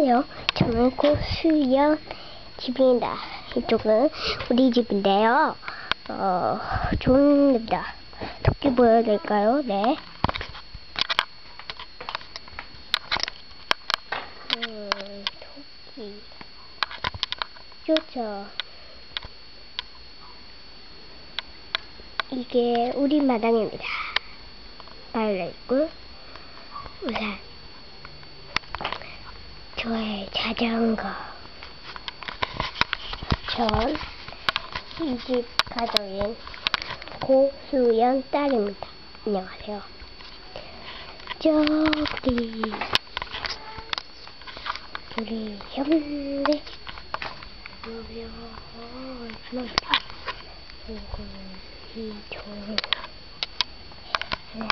안녕하세요. 저는 고수영 집입니다. 이쪽은 우리 집인데요. 어, 좋은 데입니다. 토끼 보여드릴까요? 네. 음, 토끼. 좋죠. 이게 우리 마당입니다. 말려 있고, 우산. 저의 자전거. 전 이 집 가족인 고수연 딸입니다. 안녕하세요. 저기 우리 현대 무려 그리고 이종 음.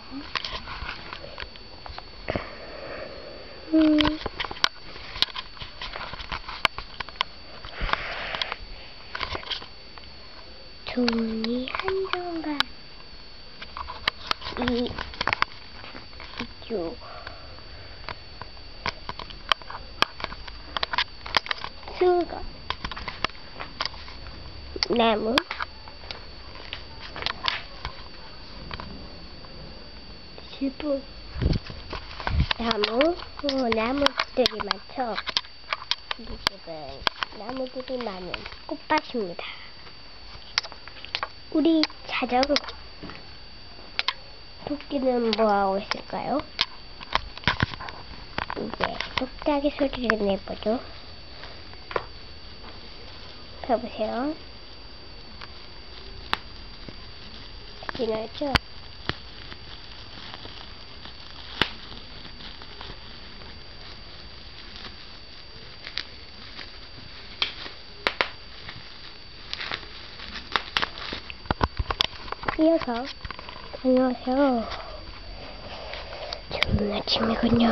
종이 한 정갈 이 이쪽. 수거 나무. 지붕 나무. 어, 나무들이 많죠? 이 집은 나무들이 많은 꽃밭입니다 우리 자전거. 토끼는 뭐하고 있을까요? 이제 똑딱이 소리를 내보죠. 가보세요. 알죠? 이어서 안녕하세요. 좋은 아침이군요.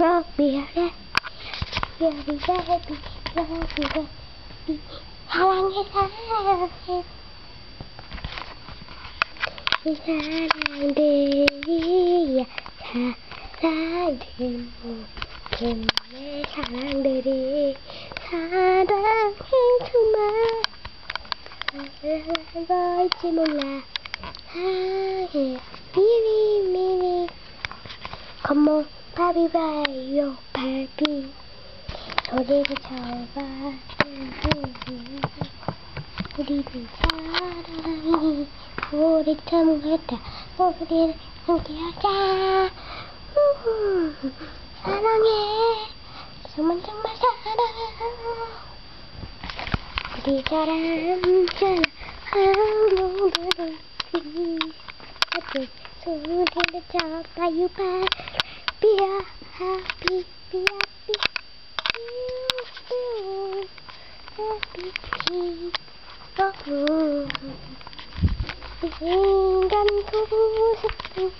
어, 미안해. 미안해, 미안해, 미안해, 미 사랑해, 사랑해. 이 사랑들이야, 사랑들 내 사랑들이 사랑해 정말. 걸지 몰라 사랑해 미미 미미 컴온 바비바이요 발비 소리를 쳐봐 우리들 사랑해 우리 참을다 우리를 함께하자 우후. 사랑해 정말 정말 사랑해 우리 사람 잘 아무도 없이 소리를 쳐봐요 비야 비 비야 비 인간 고스톱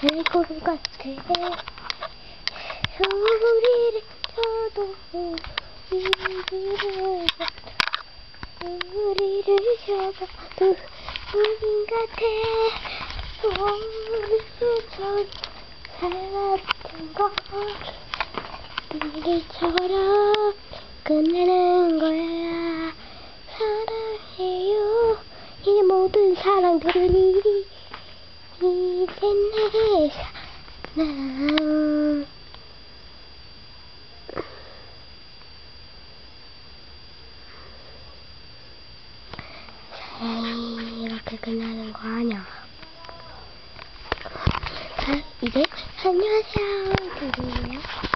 달고름 같아 소리를 쳐도 이기를 잡아도 우린 같아 오늘처럼 살았던 걸 우리처럼 끝내는 거야 사랑해요 이 모든 사랑들이 이제 내 사랑 끝나는 거 아니야. 자, 이제 안녕하세요. 드리고요.